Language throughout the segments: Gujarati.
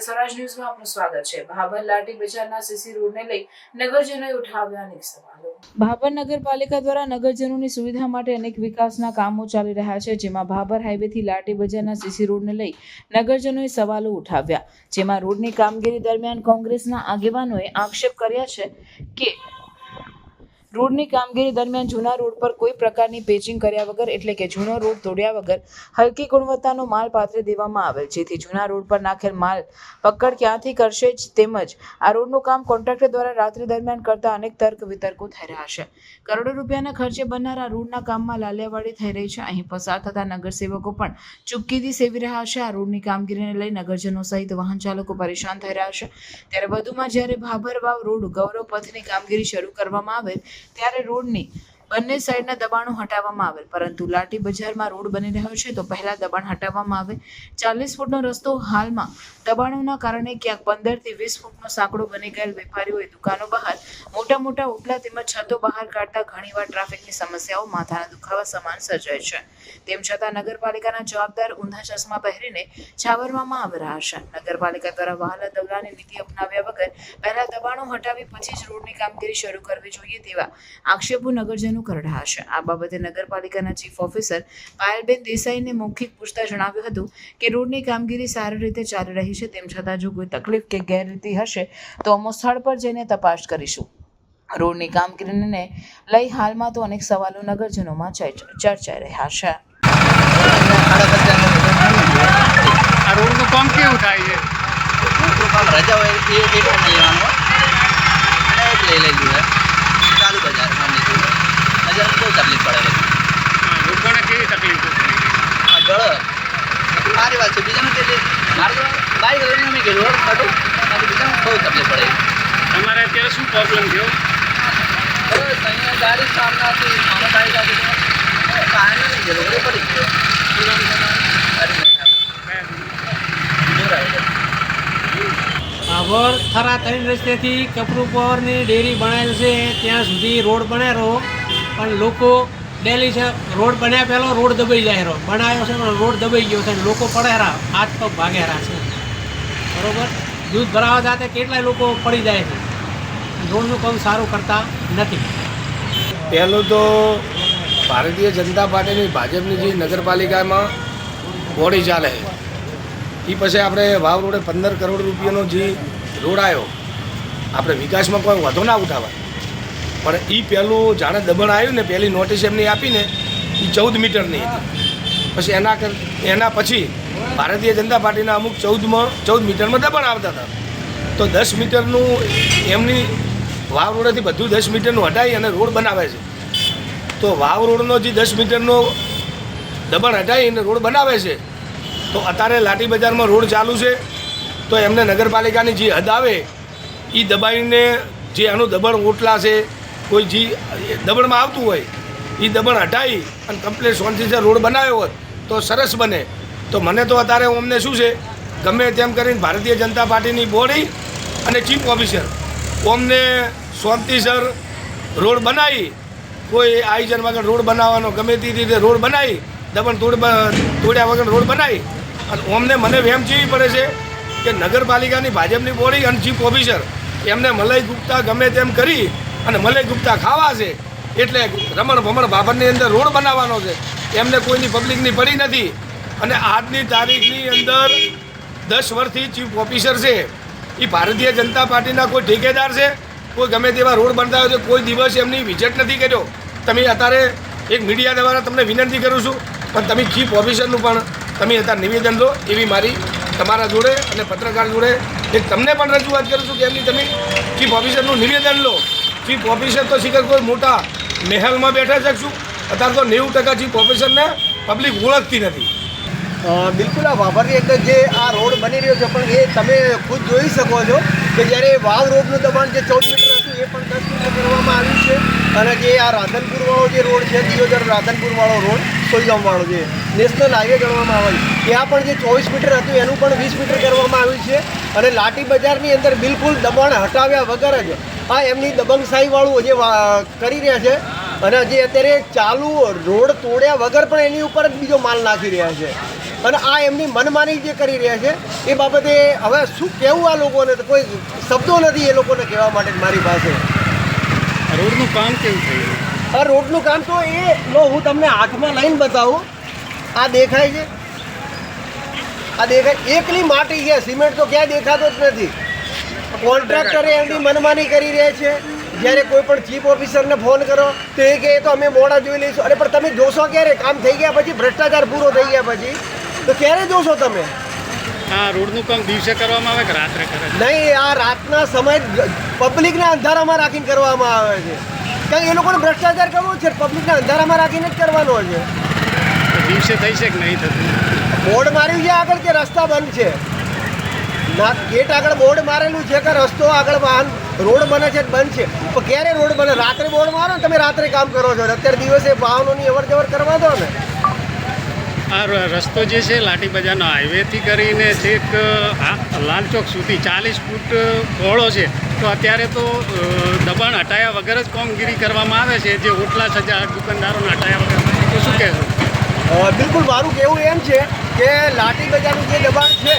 નમસ્તે સ્વરાજ ન્યૂઝમાં આપનું સ્વાગત છે. ભાભર લાટી બજારના સીસી રોડને લઈ નગરજનોએ ઉઠાવ્યા અનેક સવાલો. ભાભર નગરપાલિકા દ્વારા નગરજનોની સુવિધા માટે અનેક વિકાસના કામો ચાલી રહ્યા છે, જેમાં ભાભર હાઈવેથી લાટી બજારના સીસી રોડને લઈ નગરજનોએ સવાલો ઉઠાવ્યા, જેમાં રોડની કામગીરી દરમિયાન કોંગ્રેસના આગેવાનોએ આક્ષેપ કર્યા છે કે રોડની કામગીરી દરમિયાન જૂના રોડ પર કોઈ પ્રકારની પેચિંગ કર્યા વગર એટલે કે જૂનો રોડ તોડ્યા વગર હલકી ગુણવત્તાનો માલ પાથરી દેવામાં આવેલ જેથી જૂના રોડ પર નાખેલ માલ પકડ ક્યાંથી કરશે જ તેમજ આ રોડનું કામ કોન્ટ્રાક્ટર દ્વારા રાત્રિ દરમિયાન કરતા અનેક તર્ક વિતર્કો થઈ રહ્યા છે. કરોડો રૂપિયાના ખર્ચે બનનારા રોડના કામમાં લાલિયાવાડી થઈ રહી છે. અહીં પસાર થતા નગરસેવકો પણ ચૂપકીથી સેવી રહ્યા છે. આ રોડની કામગીરીને લઈ નગરજનો સહિત વાહન ચાલકો પરેશાન થઈ રહ્યા છે. ત્યારે વધુમાં જ્યારે ભાભરવાવ રોડ ગૌરવ પથની કામગીરી શરૂ કરવામાં આવેલ ત્યારે રોડની બંને સાઈડના દબાણો હટાવવામાં આવેલ પરંતુ લાઠી બજારમાં રોડ બની રહ્યો છે તો પહેલા દબાણ હટાવવામાં આવે. ચાલીસ ફૂટનો રસ્તો હાલમાં દબાણોના કારણે ક્યાંક પંદરથી વીસ ફૂટનો સાંકડો બની ગયેલ વેપારીઓએ દુકાનો બહાર મોટા મોટા ઓટલા તેમજ છતો બહાર કાઢતા ઘણીવાર ટ્રાફિકની સમસ્યાઓ માથાના દુખાવા સમાન સર્જાય છે. તેમ છતાં નગરપાલિકાના જવાબદાર ઊંધા ચશ્મા પહેરીને છાવરવામાં આવી રહ્યા છે. નગરપાલિકા દ્વારા વહાલા દવલાની નીતિ અપનાવ્યા વગર પહેલા દબાણો હટાવી પછી જ રોડની કામગીરી શરૂ કરવી જોઈએ તેવા આક્ષેપો નગરજનો કરી રહ્યા છે આ બાબતે નગરપાલિકાના ચીફ ઓફિસર પાયલબેન દેસાઈને મૌખિક પૂછતા જણાવ્યું હતું કે રોડની કામગીરી સારી રીતે ચાલી રહી છે તેમ છતાં જો કોઈ તકલીફ કે ગેરરીતિ હશે તો અમો સ્થળ પર જઈને તપાસ કરીશું રોડની કામગીરીને લઈ હાલમાં તો અનેક સવાલો નગરજનોમાં ચર્ચ- ચર્ચાઈ રહ્યા છે આ રોડનું કામ કેવું થાય છે રજા હોય એ લઈ લેલું હે ચાલુ બજાર કામ લીધું બજારમાં બહુ તકલીફ પડે લોકોને કેવી તકલીફ આ ગળો મારી વાત છે બીજાને મારે તો બાઈક હોય ખોટું બાકી બીજાને બહુ તકલીફ પડે તમારે અત્યારે શું પ્રોબ્લેમ થયો બસ અહીંયા ગાડી સામનાથી સામે ગાડી આવી કારણે નહીં ગયેલું બધું પડી ગયો ગાડી બેઠા દૂર આવી ગયો ભાભર થરા ત્રણ રસ્તેથી કપરુપરની ડેરી બનાવેલ છે. ત્યાં સુધી રોડ બનાવ્યો. પણ લોકો ડેલી છે, રોડ બન્યા પહેલો રોડ દબાઈ જાય બનાવ્યો છે, પણ રોડ દબાઈ ગયો છે લોકો પડે રહ્યા. હાથ પગ ભાગે રહ્યા છે. બરોબર? દૂધ ભરાવા જાતે કેટલાય લોકો પડી જાય છે. રોડનું કામ સારું કરતા નથી. પહેલું તો ભારતીય જનતા પાર્ટીની ભાજપની જે નગરપાલિકામાં બોડી ચાલે એ પછી આપણે વાવ રોડે પંદર કરોડ રૂપિયાનો જે રોડ આવ્યો, આપણે વિકાસમાં કોઈ વધુ ના ઉઠાવાય. પણ એ પહેલું જાણે દબણ આવ્યું ને પહેલી નોટિસ એમની આપીને એ ચૌદ મીટરની હતી. પછી એના એના પછી ભારતીય જનતા પાર્ટીના અમુક ચૌદમાં, ચૌદ મીટરમાં દબાણ આવતા હતા. તો દસ મીટરનું એમની વાવ રોડેથી બધું દસ મીટરનું હટાવી અને રોડ બનાવે છે. તો વાવ રોડનો જે દસ મીટરનો દબાણ હટાવીને રોડ બનાવે છે, તો અત્યારે લાઠી બજારમાં રોડ ચાલુ છે. તો એમને નગરપાલિકાની જે હદ આવે એ દબાઈને જે એનું દબાણ ઓટલા છે કોઈ જી દબણમાં આવતું હોય એ દબણ હટાવી અને કમ્પ્લેટ સોનસીસર રોડ બનાવ્યો હોત, તો સરસ બને. તો મને તો અત્યારે અમને શું છે, ગમે તેમ કરીને ભારતીય જનતા પાર્ટીની બોડી અને ચીફ ઓફિસર ઓમને શાંતિસર રોડ બનાવી, કોઈ આયોજન વગર રોડ બનાવવાનો, ગમે તે રીતે રોડ બનાવી, દબણ તોડ તોડ્યા વગર રોડ બનાવી. અને ઓમને મને વહેમ જીવી પડે છે કે નગરપાલિકાની ભાજપની બોડી અને ચીફ ઓફિસર, એમને મલય ગુપ્તા ગમે તેમ કરી અને મલય ગુપ્તા ખાવા છે, એટલે રમણ ભમણ ભાભરની અંદર રોડ બનાવવાનો છે. એમને કોઈની પબ્લિકની પડી નથી. અને આજની તારીખની અંદર દસ વર્ષથી ચીફ ઓફિસર છે. એ ભારતીય જનતા પાર્ટીના કોઈ ઠેકેદાર છે? કોઈ ગમે તેવા રોડ બનતા હોય છે કોઈ દિવસ એમની વિઝિટ નથી કર્યો. તમે અત્યારે એક મીડિયા દ્વારા તમને વિનંતી કરું છું, પણ તમે ચીફ ઓફિસરનું પણ તમે અત્યારે નિવેદન લો, એવી મારી તમારા જોડે અને પત્રકાર જોડે એક તમને પણ રજૂઆત કરું છું કે એમની તમે ચીફ ઓફિસરનું નિવેદન લો. ચીફ ઓફિસર તો શીખર કોઈ મોટા મહેલમાં બેઠા શકશું અત્યારે તો નેવું ટકા ચીફ ઓફિસરને પબ્લિક ઓળખતી નથી. બિલકુલ આ વાપરની અંદર જે આ રોડ બની રહ્યો છે, પણ એ તમે ખુદ જોઈ શકો છો કે જ્યારે વાવ રોડનું દબાણ જે ચૌદ મીટર હતું, એ પણ દસ મીટર કરવામાં આવ્યું છે. અને જે આ રાધનપુરવાળો જે રોડ છે, દિયોદર રાધનપુરવાળો રોડ સોઈગામ વાળો જે નેશનલ હાઈવે ગણવામાં આવે છે. ત્યાં પણ જે ચોવીસ મીટર હતું, એનું પણ વીસ મીટર કરવામાં આવ્યું છે. અને લાઠી બજારની અંદર બિલકુલ દબાણ હટાવ્યા વગર જ આ એમની દબંગશાહીવાળું જે કરી રહ્યા છે. અને જે અત્યારે ચાલુ રોડ તોડ્યા વગર પણ એની ઉપર જ બીજો માલ નાખી રહ્યા છે. અને આ એમની મનમાની જે કરી રહ્યા છે એ બાબતે હવે શું કહેવું આ લોકોને? તો કોઈ શબ્દો નથી એ લોકોને કહેવા માટે મારી પાસે. રોડનું કામ કેવું થયું આ રોડનું કામ તો એ લો હું તમને હાથમાં લઈને બતાવું. આ દેખાય છે. આ દેખાય. એકલી માટી છે. સિમેન્ટ તો ક્યાંય દેખાતો જ નથી. કોન્ટ્રાક્ટરે એમની મનમાની કરી રહ્યા છે. જ્યારે કોઈ પણ ચીફ ઓફિસરને ફોન કરો તો એ કહે તો અમે મોડા જોઈ લઈશું. અરે પણ તમે જોશો ક્યારે? કામ થઈ ગયા પછી ભ્રષ્ટાચાર પૂરો થઈ ગયા પછી. તો ક્યારે જોશો તમે? આ રોડનું કામ દિવસે કરવામાં આવે કે રાત્રે કરે નહીં આ રાતના સમય પબ્લિકને અંધારામાં રાખીને કરવામાં આવે છે. કારણ એ લોકોને ભ્રષ્ટાચાર કરવો છે. પબ્લિકને અંધારામાં રાખીને જ કરવાનો છે. દિવસે થઈ છે કે નહીં થતું? બોર્ડ માર્યું છે આગળ કે રસ્તા બંધ છે? ના ગેટ આગળ બોર્ડ મારેલું છે કે રસ્તો આગળ વાહન રોડ બને છે બંધ છે? પણ ક્યારે રોડ બને? રાત્રે બોર્ડ મારો ને તમે રાત્રે કામ કરો છો અત્યારે દિવસે વાહનોની અવર જવર કરવા દો ને. આ રસ્તો જે છે લાઠી બજારનો હાઈવેથી કરીને છેક આ લાલ સુધી ચાલીસ ફૂટ પહોળો છે. તો અત્યારે તો દબાણ હટાયા વગર જ કામગીરી કરવામાં આવે છે. જે ઓટલા સજા દુકાનદારોને હટાયા વગર. તો શું કહેશો? બિલકુલ મારું કહેવું એમ છે કે લાઠી બજારનું જે દબાણ છે,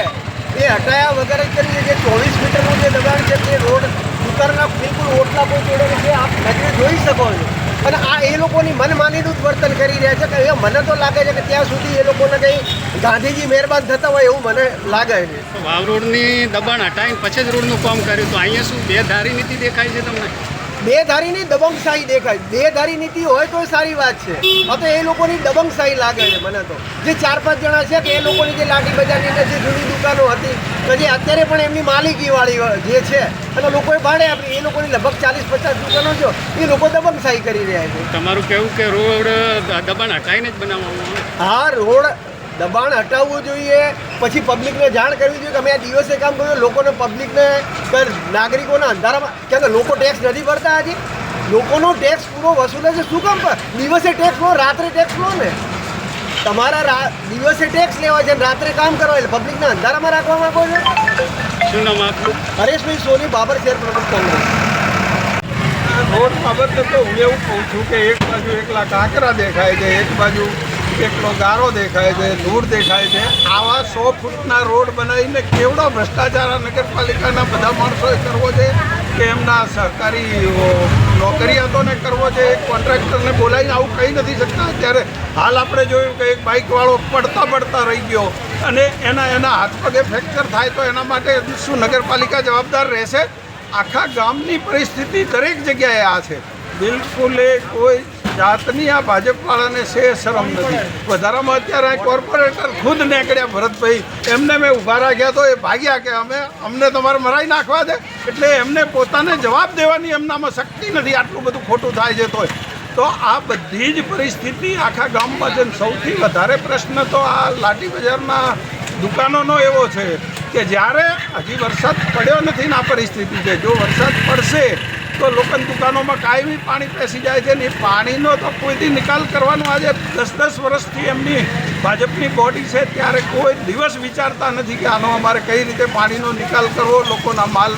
એ હટાયા વગર જ કરીએ જે ચોવીસ મીટરનું જે દબાણ છે, તે રોડ દુકાનના બિલકુલ ઓટલા પહોંચેલો છે, આપ નજરે જોઈ શકો છો. અને આ એ લોકોની મનમાનીનું જ વર્તન કરી રહ્યા છે, કે એ મને તો લાગે છે કે ત્યાં સુધી એ લોકોને કંઈ ગાંધીજી મહેરબાન થતા હોય એવું મને લાગે છે. વાવ રોડની દબાણ હટાવીને પછી જ રોડનું કામ કર્યું. તો અહીંયા શું બે ધારી નીતિ દેખાય છે તમને? બે ધારીની દબંગશાહી દેખાય. બે ધારી નીતિ હોય તો સારી વાત છે. આ તો એ લોકોની દબંગશાહી લાગે છે મને તો. જે ચાર પાંચ જણા છે કે એ લોકોની જે લાઠી બજારની અંદર જે જૂની દુકાનો હતી તો જે અત્યારે પણ એમની માલિકીવાળી જે છે અને લોકોએ ભાડે આપી એ લોકોની લગભગ ચાલીસ પચાસ દુકાનો છે એ લોકો દબંગશાહી કરી રહ્યા છે. તમારું કેવું કે રોડ દબાણ હટાવીને જ બનાવવાનું હા રોડ દબાણ હટાવવું જોઈએ પછી પબ્લિકને જાણ કરવી જોઈએ કે અમે આ દિવસે કામ કર્યું લોકોને પબ્લિકને નાગરિકોના અંધારામાં કેમ કે લોકો ટેક્સ નથી ભરતા હજી? લોકોનો ટેક્સ પૂરો વસૂલે છે શું કામ પર? દિવસે ટેક્સ લો રાત્રે ટેક્સ લો ને. તમારા દિવસે ટેક્સ લેવા છે ને રાત્રે કામ કરવા એટલે પબ્લિકને અંધારામાં રાખવા માંગો છો? શું નામ આપનું? હરેશભાઈ સોની બાબર શેર પ્રમુખ કોંગ્રેસ. રોડ બાબતે તો હું એવું કહું છું કે એક બાજુ એકલા કાંકરા દેખાય છે એક બાજુ એકલો ગારો દેખાય છે, ધૂળ દેખાય છે. આવા સો ફૂટના રોડ બનાવીને કેવડો ભ્રષ્ટાચાર નગરપાલિકાના બધા માણસોએ કરવો છે કે એમના સહકારી નોકરિયાતોને કરવો છે, એક કોન્ટ્રાક્ટરને બોલાવીને આવું કહી નથી શકતા? અત્યારે હાલ આપણે જોયું કે એક બાઇકવાળો પડતા પડતા રહી ગયો અને એના એના હાથ પગે ફ્રેક્ચર થાય તો એના માટે શું નગરપાલિકા જવાબદાર રહેશે? આખા ગામની પરિસ્થિતિ દરેક જગ્યાએ આ છે. બિલકુલ કોઈ જાતની આ ભાજપવાળાને છે શરમ નથી. વધારામાં અત્યારે કોર્પોરેટર ખુદ નીકળ્યા ભરતભાઈ. એમને મેં ઊભા રાખ્યા તો એ ભાગ્યા કે અમે, અમને તમારે મરાઈ નાખવા દે. એટલે એમને પોતાને જવાબ દેવાની એમનામાં શક્તિ નથી. આટલું બધું ખોટું થાય છે તોય. તો આ બધી જ પરિસ્થિતિ આખા ગામમાં છે સૌથી વધારે પ્રશ્ન તો આ લાઠી બજારના દુકાનોનો એવો છે કે જ્યારે હજી વરસાદ પડ્યો નથી ને આ પરિસ્થિતિ છે. જો વરસાદ પડશે તો લોકોની દુકાનોમાં કાયમી પાણી પેસી જાય છે ને એ પાણીનો તો કોઈથી નિકાલ કરવાનો? આજે દસ દસ વર્ષથી એમની ભાજપની બોડી છે, ત્યારે કોઈ દિવસ વિચારતા નથી કે આનો અમારે કઈ રીતે પાણીનો નિકાલ કરવો, લોકોના માલ,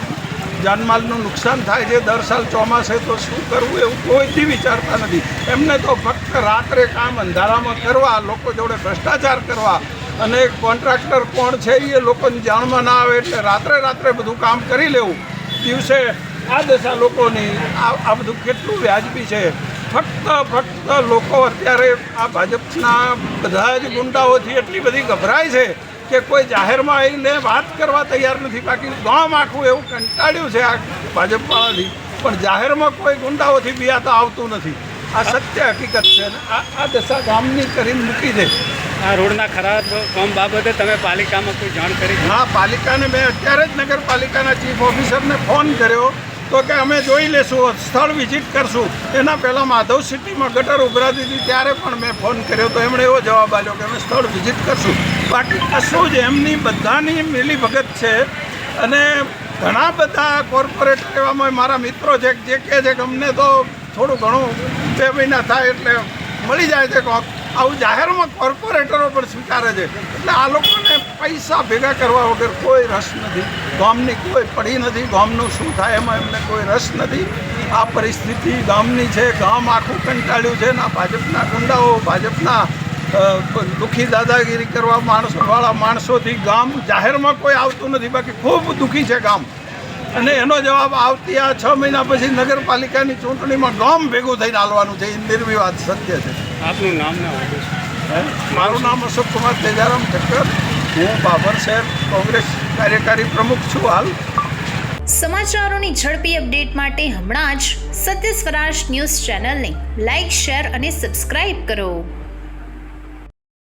જાનમાલનું નુકસાન થાય છે, દર સાલ ચોમાસે તો શું કરવું એવું કોઈથી વિચારતા નથી. એમને તો ફક્ત રાત્રે કામ અંધારામાં કરવા, લોકો જોડે ભ્રષ્ટાચાર કરવા અને કોન્ટ્રાક્ટર કોણ છે એ લોકોની જાણમાં ના આવે એટલે રાત્રે રાત્રે બધું કામ કરી લેવું. દિવસે આ દશા લોકોની આ આ બધું કેટલું વ્યાજબી છે. ફક્ત ફક્ત લોકો અત્યારે આ ભાજપના બધા જ ગુંડાઓથી એટલી બધી ગભરાય છે કે કોઈ જાહેરમાં આવીને વાત કરવા તૈયાર નથી. બાકી ગામ આખું એવું કંટાળ્યું છે આ ભાજપવાળાથી. પણ જાહેરમાં કોઈ ગુંડાઓથી બિયાતા આવતું નથી. આ સત્ય હકીકત છે આ દશા ગામની કરીને મૂકી છે આ રોડના ખરાબ કામ બાબતે તમે પાલિકામાં કોઈ જાણ કરી? હા પાલિકાને મેં અત્યારે જ નગરપાલિકાના ચીફ ઓફિસરને ફોન કર્યો તો કે અમે જોઈ લેશું સ્થળ વિઝિટ કરશું. એના પહેલાં માધવ સિટીમાં ગટર ઉભરાતી હતી ત્યારે પણ મેં ફોન કર્યો તો એમણે એવો જવાબ આપ્યો કે અમે સ્થળ વિઝિટ કરશું. બાકી કશું જ, એમની બધાની મિલીભગત છે. અને ઘણા બધા કોર્પોરેટ એવામાં મારા મિત્રો છે, જે કહે છે કે અમને તો થોડું ઘણું બે મહિના થાય એટલે મળી જાય છે કોક. આવું જાહેરમાં કોર્પોરેટરો પણ સ્વીકારે છે. એટલે આ લોકોને પૈસા ભેગા કરવા વગર કોઈ રસ નથી. ગામની કોઈ પડી નથી. ગામનું શું થાય એમાં એમને કોઈ રસ નથી. આ પરિસ્થિતિ ગામની છે. ગામ આખું કંટાળ્યું છે. ના ભાજપના ગુંડાઓ ભાજપના દુઃખી દાદાગીરી કરવા માણસોવાળા માણસોથી ગામ જાહેરમાં કોઈ આવતું નથી. બાકી ખૂબ દુઃખી છે ગામ. અને એનો જવાબ આવતી આ છ મહિના પછી નગરપાલિકાની ચૂંટણીમાં ગામ ભેગું થઈને હાલવાનું છે. એ નિર્વિવાદ સત્ય છે. આપનું નામ? મારું નામ અશોક કુમાર તેજારામ ઠક્કર. હું બાબર શહેર કોંગ્રેસ કાર્યકારી પ્રમુખ છું હાલ. સમાચારોની ઝડપી અપડેટ માટે હમણાં જ સત્ય સ્વરાજ ન્યૂઝ ચેનલને લાઇક શેર અને સબસ્ક્રાઇબ કરો.